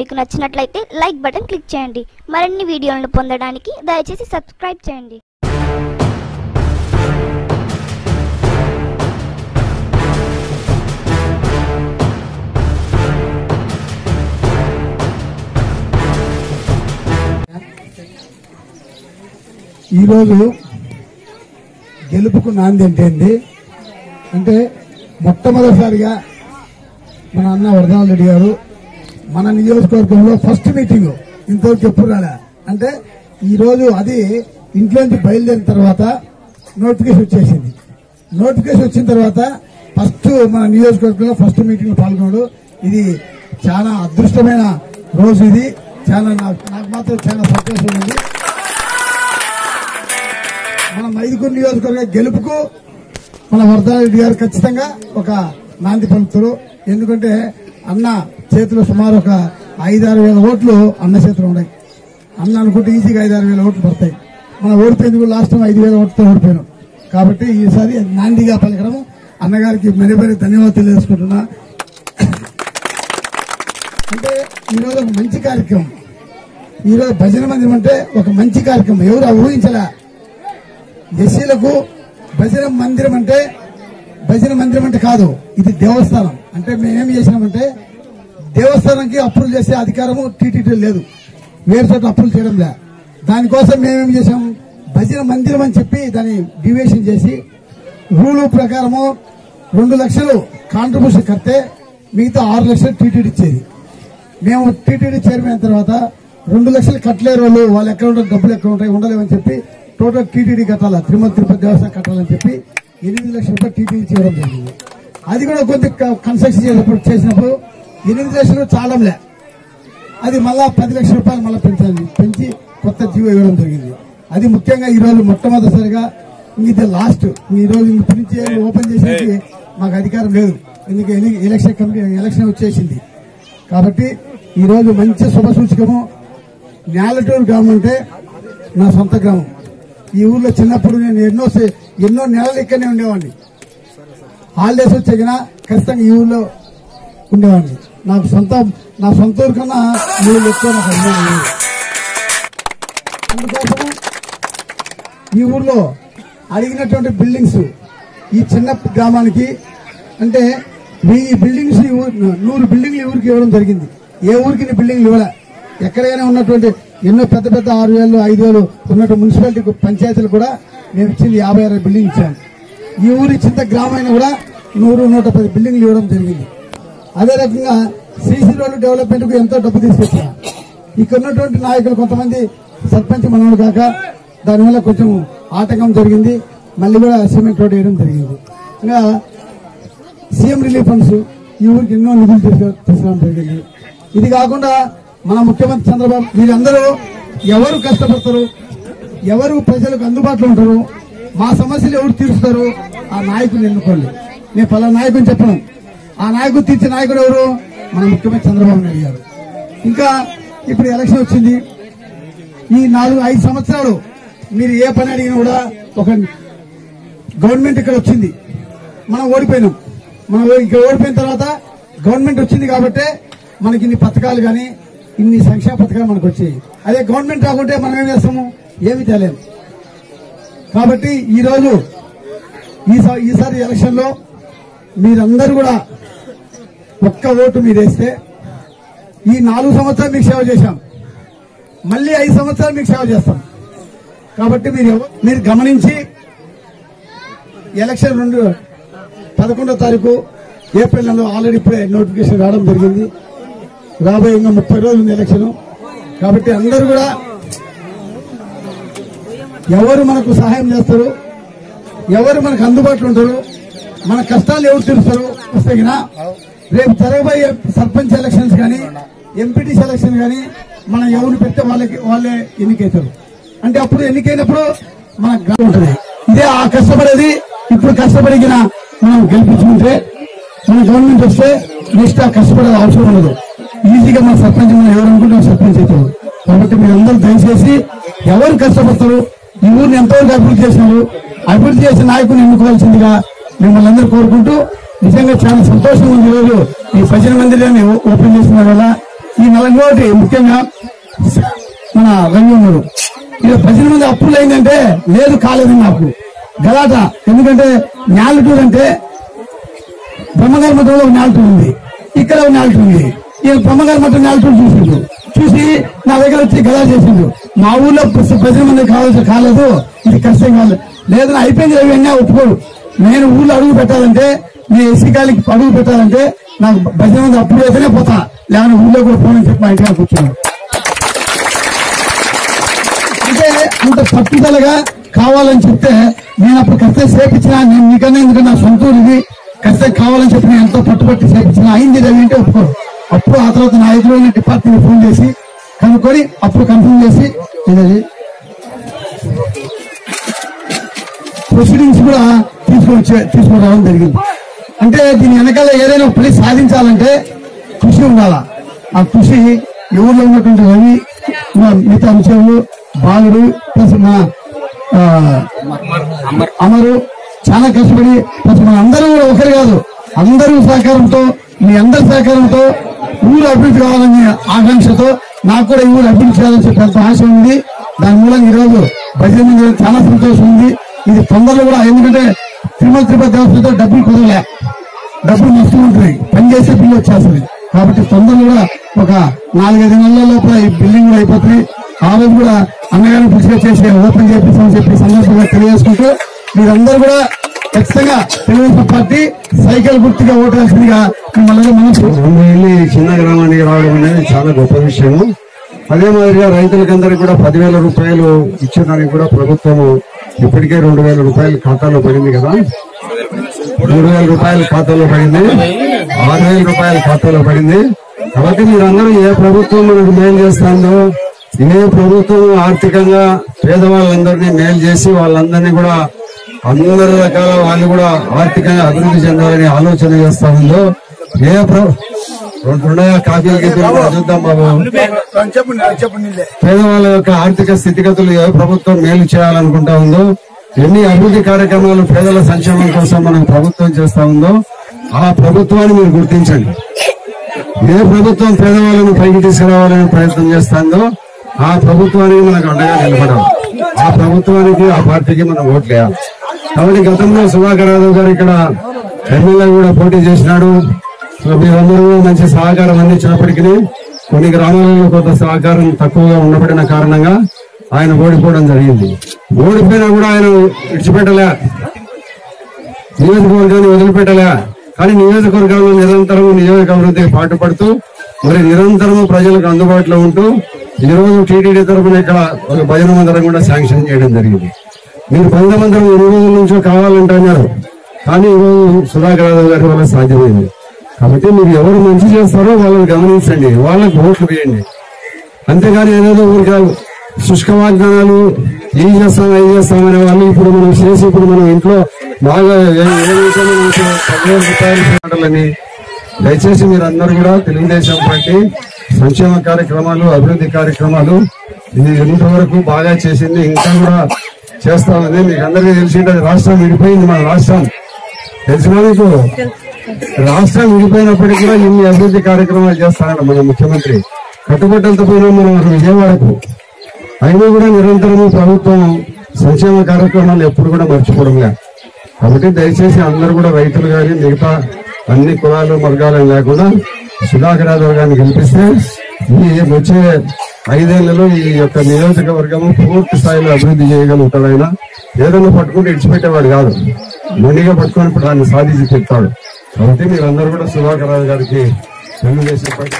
మీకు నచ్చినట్లయితే like button click చేయండి. మరిన్ని వీడియోలను పొందడానికి దయచేసి సబ్స్క్రైబ్ చేయండి. ఈరోజు గెలుపుకు నాంది అంటే ఏంటి అంటే మొట్టమొదటిసారిగా మన అన్న వరదాల రెడ్డి గారు మన నియోజకవర్గంలో ఫస్ట్ మీటింగ్ ఇంతవరకు ఎప్పుడు రాలే. అంటే ఈ రోజు అది ఇంట్లోంచి బయలుదేరిన తర్వాత నోటిఫికేషన్ వచ్చేసింది. నోటిఫికేషన్ వచ్చిన తర్వాత ఫస్ట్ మన నియోజకవర్గంలో ఫస్ట్ మీటింగ్ పాల్గొనడు ఇది చాలా అదృష్టమైన రోజు ఇది. చాలా నాకు నాకు మాత్రం చాలా సంతోషం ఉంది. మన మైదుకూరు నియోజకవర్గ గెలుపుకు మన వరదారెడ్డి గారు ఖచ్చితంగా ఒక నాంది పలుకుతారు. ఎందుకంటే అన్న చేతిలో సుమారు ఒక ఐదారు వేల ఓట్లు అన్న చేతిలో ఉన్నాయి. అన్న అనుకుంటే ఈజీగా ఐదారు వేల ఓట్లు పడతాయి. మనం ఓడిపోయింది కూడా లాస్ట్ టైం ఐదు వేల ఓట్లతో ఓడిపోయినాం. కాబట్టి ఈసారి నాందిగా పలకడం. అన్నగారికి మెరీ మెరీ ధన్యవాదాలు తెలియజేసుకుంటున్నా. అంటే ఈరోజు ఒక మంచి కార్యక్రమం. ఈరోజు భజన మందిరం అంటే ఒక మంచి కార్యక్రమం. ఎవరు ఊహించలా? ఎస్సీలకు భజన మందిరం అంటే భజన మందిరం అంటే కాదు ఇది దేవస్థానం. అంటే మేమేం చేసినామంటే దేవస్థానంకి అప్రూవ్ చేసే అధికారము టీటీడీ లేదు. వేరే చోట అప్రూవ్ చేయడం లే. దానికోసం మేమేం చేసాం భజన మందిరం అని చెప్పి దాన్ని డివేషన్ చేసి రూలు ప్రకారము రెండు లక్షలు కాంట్రిబ్యూషన్ కడితే మిగతా ఆరు లక్షలు టీటీడీ ఇచ్చేది. మేము టీటీడీ చైర్మన్ అయిన తర్వాత రెండు లక్షలు కట్టలేరు వాళ్ళు. వాళ్ళు ఎక్కడ ఉంటారు? డబ్బులు ఎక్కడ ఉంటాయి? ఉండలేమని చెప్పి టోటల్ టీటీడీ కట్టాలా? తిరుమల తిరుపతి దేవస్థానం కట్టాలని చెప్పి ఎనిమిది లక్షల రూపాయలు టీటీడీ చేయడం జరిగింది. అది కూడా కొద్దిగా కన్స్ట్రక్షన్ చేసినప్పుడు చేసినప్పుడు ఎనిమిది లక్షలు చాలంలే. అది మళ్ళా పది లక్షల రూపాయలు మళ్ళీ పెంచాలి. పెంచి కొత్త జీవో ఇవ్వడం జరిగింది. అది ముఖ్యంగా ఈ రోజు మొట్టమొదటిసారిగా ఇది లాస్ట్ ఈ రోజు నుంచి ఓపెన్ చేసేది మాకు అధికారం లేదు. ఎందుకు ఎన్ని- ఎలక్షన్ కమిటీ ఎలక్షన్ వచ్చేసింది. కాబట్టి ఈ రోజు మంచి శుభ సూచకము. నేలటూరు గ్రామం అంటే నా సొంత గ్రామం. ఈ ఊర్లో చిన్నప్పుడు నేను ఎన్నో ఎన్నో నెలలు ఇక్కడనే ఉండేవాడిని. హాలిడేస్ వచ్చాక ఖచ్చితంగా ఈ ఊర్లో ఉండేవాడిని. నాకు సొంత నా సొంత ఊరు కన్నా నీళ్ళు ఎక్కువ నాకు అభిమానం అందుకోసం ఈ ఊర్లో అడిగినటువంటి బిల్డింగ్స్ ఈ చిన్న గ్రామానికి అంటే వెయ్యి బిల్డింగ్స్ ఈ ఊరు నూరు బిల్డింగ్లు ఈ ఊరికి ఇవ్వడం జరిగింది. ఏ ఊరికి బిల్డింగ్లు ఇవ్వలే? ఎక్కడైనా ఉన్నటువంటి ఎన్నో పెద్ద పెద్ద ఆరు వేలు ఐదు వేలు ఉన్నటువంటి మున్సిపాలిటీ పంచాయతీలు కూడా మేము ఇచ్చింది యాభై ఆరు బిల్డింగ్ ఇచ్చాము ఈ ఊరి చింత గ్రామైన కూడా నూరు నూట పది బిల్డింగ్లు ఇవ్వడం జరిగింది. అదే రకంగా సీసీ రోడ్డు డెవలప్మెంట్కు ఎంతో డబ్బు తీసుకొచ్చాను ఇక్కడ ఉన్నటువంటి నాయకులు కొంతమంది సర్పంచ్ మనవుడు కాక దానివల్ల కొంచెం ఆటంకం జరిగింది. మళ్ళీ కూడా సిమెంట్ రోడ్ వేయడం జరిగింది. ఇంకా సీఎం రిలీఫ్ ఫండ్స్ ఈ ఊరికి ఎన్నో నిధులు తీసుకురావడం జరిగింది. ఇది కాకుండా మన ముఖ్యమంత్రి చంద్రబాబు వీరందరూ ఎవరు కష్టపడతారు ఎవరు ప్రజలకు అందుబాటులో ఉంటారు మా సమస్యలు ఎవరు తీరుస్తారు ఆ నాయకులు ఎన్నుకోండి నేను పలా నాయకుని చెప్పను. ఆ నాయకుడు తీర్చే నాయకుడు ఎవరు? మన ముఖ్యమంత్రి చంద్రబాబు నాయుడు గారు. ఇంకా ఇప్పుడు ఎలక్షన్ వచ్చింది. ఈ నాలుగు ఐదు సంవత్సరాలు మీరు ఏ పని అడిగినా కూడా ఒక గవర్నమెంట్ ఇక్కడ వచ్చింది. మనం ఓడిపోయినాం. మనం ఇక్కడ ఓడిపోయిన తర్వాత గవర్నమెంట్ వచ్చింది కాబట్టి మనకి ఇన్ని పథకాలు కానీ ఇన్ని సంక్షేమ పథకాలు మనకు వచ్చాయి. అదే గవర్నమెంట్ రాకుంటే మనం ఏం చేస్తాము? ఏమి తెలియదు కాబట్టి ఈ ఈసారి ఎలక్షన్లో మీరందరూ కూడా ఒక్క ఓటు మీదేస్తే ఈ నాలుగు సంవత్సరాలు మీకు సేవ చేశాం. మళ్ళీ ఐదు సంవత్సరాలు మీకు సేవ చేస్తాం. కాబట్టి మీరు మీరు గమనించి ఎలక్షన్ రెండు పదకొండో తారీఖు ఏప్రిల్ నెలలో ఆల్రెడీ ఇప్పుడే నోటిఫికేషన్ రావడం జరిగింది. రాబోయే ఇంకా ముప్పై రోజులు ఉంది ఎలక్షన్. కాబట్టి అందరూ కూడా ఎవరు మనకు సహాయం చేస్తారు ఎవరు మనకు అందుబాటులో ఉంటారు మన కష్టాలు ఎవరు తీరుస్తారు వస్తే రేపు జరగబోయే సర్పంచ్ ఎలక్షన్స్ కానీ ఎంపీటీ సెలక్షన్ కానీ మనం ఎవరు పెడితే వాళ్ళకి వాళ్ళే ఎన్నికైతారు. అంటే అప్పుడు ఎన్నికైనప్పుడు మన ఉంటుంది. ఇదే ఆ కష్టపడేది ఇప్పుడు కష్టపడిన మనం గెలిపించుకుంటే మన గవర్నమెంట్ వస్తే నెక్స్ట్ ఆ కష్టపడే అవసరం ఉండదు. ఈజీగా మన సర్పంచ్ మనం ఎవరు అనుకుంటే సర్పంచ్ అవుతారు. కాబట్టి మీరందరూ దయచేసి ఎవరు కష్టపడతారు ఈ ఊరిని ఎంతవరకు అభివృద్ధి చేసినారు అభివృద్ధి చేసిన నాయకుని ఎన్నుకోవాల్సిందిగా మిమ్మల్ని అందరూ కోరుకుంటూ నిజంగా చాలా సంతోషంగా ఉంది ఈరోజు. ఈ భజన మందిరాన్ని ఓపెన్ చేసిన వల్ల ఈ నెల ఇంకోటి ముఖ్యంగా మన రవి ఉన్నాడు ఇలా మంది అప్పులు అయిందంటే లేదు కాలేదు నాకు గలాట. ఎందుకంటే న్యాలిటూర్ అంటే బ్రహ్మగారి మఠంలో ఒక నాలుగు ఉంది. ఇక్కడ ఒక నాలుగు ఉంది. ఈయన బ్రహ్మగారి మఠం నాలుగు చూసిండు. చూసి నా దగ్గర వచ్చి గలా చేసిండు. మా ఊర్లో భజన మంది కావాల్సి కాలేదు. ఇది కష్టం కాదు. లేదని అయిపోయింది రవి ఒప్పుకోడు. నేను ఊళ్ళో అడుగు పెట్టాలంటే నేను ఎస్సీ కాలికి అడుగు పెట్టాలంటే నాకు పది మంది అప్పుడు అయితేనే పోతా. లేకపోతే ఊర్లో కూడా పోనని చెప్పి మా ఇంటికి కూర్చున్నాను. అంటే అంత పట్టుదలగా కావాలని చెప్తే నేను అప్పుడు కష్టం చేపించిన నేను నీకన్నా ఎందుకంటే నా సొంత ఊరు ఇది. కష్టం కావాలని చెప్పి నేను ఎంతో పట్టుబట్టి చేపించిన. అయింది రవి అంటే ఒప్పుకోరు అప్పుడు ఆ తర్వాత నా ఎదురు డిపార్ట్మెంట్ ఫోన్ చేసి కనుక్కొని అప్పుడు కన్ఫర్మ్ చేసి ఇదది ప్రొసీడింగ్స్ కూడా తీసుకొని వచ్చే- తీసుకొని రావడం జరిగింది. అంటే దీని వెనకాల ఏదైనా పని సాధించాలంటే కృషి ఉండాలా? ఆ కృషి ఎవరిలో ఉన్నటువంటి రవి మా మిగతా అంశాలు బాలుడు ప్లస్ మా అమరు చాలా కష్టపడి ప్లస్ మన అందరూ కూడా ఒకరు కాదు అందరూ సహకారంతో మీ అందరి సహకారంతో ఊరు అభివృద్ధి కావాలనే ఆకాంక్షతో నాకు కూడా ఈ ఊరు అభివృద్ధి చేయాలని చెప్పి ఆశ ఉంది. దాని మూలంగా ఈ రోజు భజన చాలా సంతోషం ఉంది. ఇది తొందరలో కూడా ఎందుకంటే తిరుమల తిరుపతి దేవస్థానంతో డబ్బులు కుదరలే. డబ్బులు మస్తు ఉంటున్నాయి పనిచేసే బిల్లు వచ్చేస్తుంది. కాబట్టి తొందరలో కూడా ఒక నాలుగైదు నెలల లోపల ఈ బిల్డింగ్ కూడా అయిపోతుంది. ఆ రోజు కూడా అన్నగారిని పిలిచిగా చేసి ఓపెన్ చేపిస్తామని చెప్పి సందర్భంగా తెలియజేసుకుంటూ మీరందరూ కూడా ఖచ్చితంగా తెలుగుదేశం పార్టీ సైకిల్ గుర్తుగా ఓటాల్సిందిగా మిమ్మల్ని మనసు చిన్న గ్రామానికి రావడం అనేది చాలా గొప్ప విషయము. అదే మాదిరిగా రైతులకందరికీ కూడా పదివేల రూపాయలు ఇచ్చేదానికి కూడా ప్రభుత్వము ఇప్పటికే రెండు వేల రూపాయలు ఖాతాలో పడింది కదా. మూడు వేల రూపాయలు ఖాతాలో పడింది. ఆరు వేల రూపాయల ఖాతాలో పడింది. కాబట్టి మీరందరూ ఏ ప్రభుత్వం మనకు మేలు చేస్తుందో ఏ ప్రభుత్వం ఆర్థికంగా పేదవాళ్ళందరినీ మేలు చేసి వాళ్ళందరినీ కూడా అందరి రకాల వాళ్ళు కూడా ఆర్థికంగా అభివృద్ధి చెందాలని ఆలోచన చేస్తా ఉందో ఏ పేదవాళ్ళ యొక్క ఆర్థిక స్థితిగతులు ఏ ప్రభుత్వం మేలు చేయాలనుకుంటా ఉందో ఎన్ని అభివృద్ధి కార్యక్రమాలు పేదల సంక్షేమం కోసం మనం ప్రభుత్వం చేస్తా ఉందో ఆ ప్రభుత్వాన్ని మీరు గుర్తించండి. ఏ ప్రభుత్వం పేదవాళ్ళను పైకి తీసుకురావాలని ప్రయత్నం చేస్తుందో ఆ ప్రభుత్వానికి మనకు అండగా నిలబడాలి. ఆ ప్రభుత్వానికి ఆ పార్టీకి మనం ఓట్లేయాలి. కాబట్టి గతంలో సుధాకర్ యాదవ్ గారు ఇక్కడ ఎమ్మెల్యే కూడా పోటీ చేసినాడు. మీరందరూ మంచి సహకారం అందించినప్పటికీ కొన్ని గ్రామాలలో కొంత సహకారం తక్కువగా ఉండబడిన కారణంగా ఆయన ఓడిపోవడం జరిగింది. ఓడిపోయినా కూడా ఆయన విడిచిపెట్టలే. నియోజకవర్గాన్ని వదిలిపెట్టలే. కానీ నియోజకవర్గంలో నిరంతరం నియోజక అభివృద్ధికి పాటుపడుతూ మరి నిరంతరం ప్రజలకు అందుబాటులో ఉంటూ ఈరోజు టీటీడీ తరఫున ఇక్కడ ఒక భజన మందిరం కూడా శాంక్షన్ చేయడం జరిగింది. మీరు భజన మందిరం ఎన్ని రోజుల నుంచో కావాలంటున్నారు కానీ ఈరోజు సుధాకర్ యాదవ్ గారి వల్ల సాధ్యమైంది. కాబట్టి మీరు ఎవరు మంచి చేస్తారో వాళ్ళని గమనించండి. వాళ్ళకి ఓట్లు వేయండి. అంతేగాని ఏదేదో ఊరికే శుష్క వాగ్దానాలు ఏం చేస్తాం ఏం చేస్తాం అనే వాళ్ళు ఇప్పుడు మనం చేసి ఇప్పుడు మనం ఇంట్లో బాగా మాటలని దయచేసి మీరు అందరూ కూడా తెలుగుదేశం పార్టీ సంక్షేమ కార్యక్రమాలు అభివృద్ధి కార్యక్రమాలు ఇది ఇంతవరకు బాగా చేసింది. ఇంకా కూడా చేస్తామని మీకు అందరికీ తెలిసింది రాష్ట్రం విడిపోయింది మన రాష్ట్రం. తెలిసిన మీకు రాష్ట్రం విడిపోయినప్పటికీ కూడా ఇన్ని అభివృద్ధి కార్యక్రమాలు చేస్తాడు మన ముఖ్యమంత్రి. కట్టుబట్టలతో పోయినా మనం విజయవాడకు అయినా కూడా నిరంతరము ప్రభుత్వం సంక్షేమ కార్యక్రమాలు ఎప్పుడు కూడా మర్చిపోవడంగా కాబట్టి దయచేసి అందరూ కూడా రైతులు కానీ మిగతా అన్ని కులాలు వర్గాలు లేకుండా సుధాకర్ యాదవ్ గారిని గెలిపిస్తే ఈ వచ్చే ఐదేళ్ళలో ఈ యొక్క నియోజకవర్గము పూర్తి స్థాయిలో అభివృద్ధి చేయగలుగుతాడు ఆయన ఏదైనా పట్టుకుంటే ఇడిచిపెట్టేవాడు కాదు. మొండిగా పట్టుకొని ఇప్పుడు దాన్ని సాధించి చెప్తాడు కాబట్టి మీరందరూ కూడా సుధాకర్ రావు గారికి తెలుగుదేశం పార్టీ